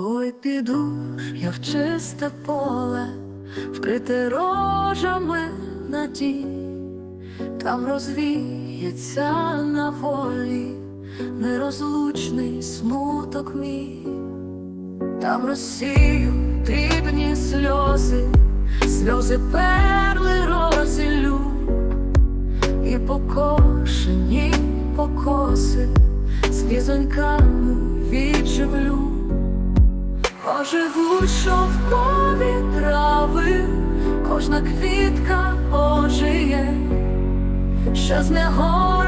Ой, піду ж я в чисте поле, вкрите рожами надій, там розвіється на волі нерозлучний смуток мій, там розсію дрібні сльози, сльози перли розілю, і покошені покоси з візоньками. Оживуть шовкові трави, кожна квітка ожиє, що з негоренько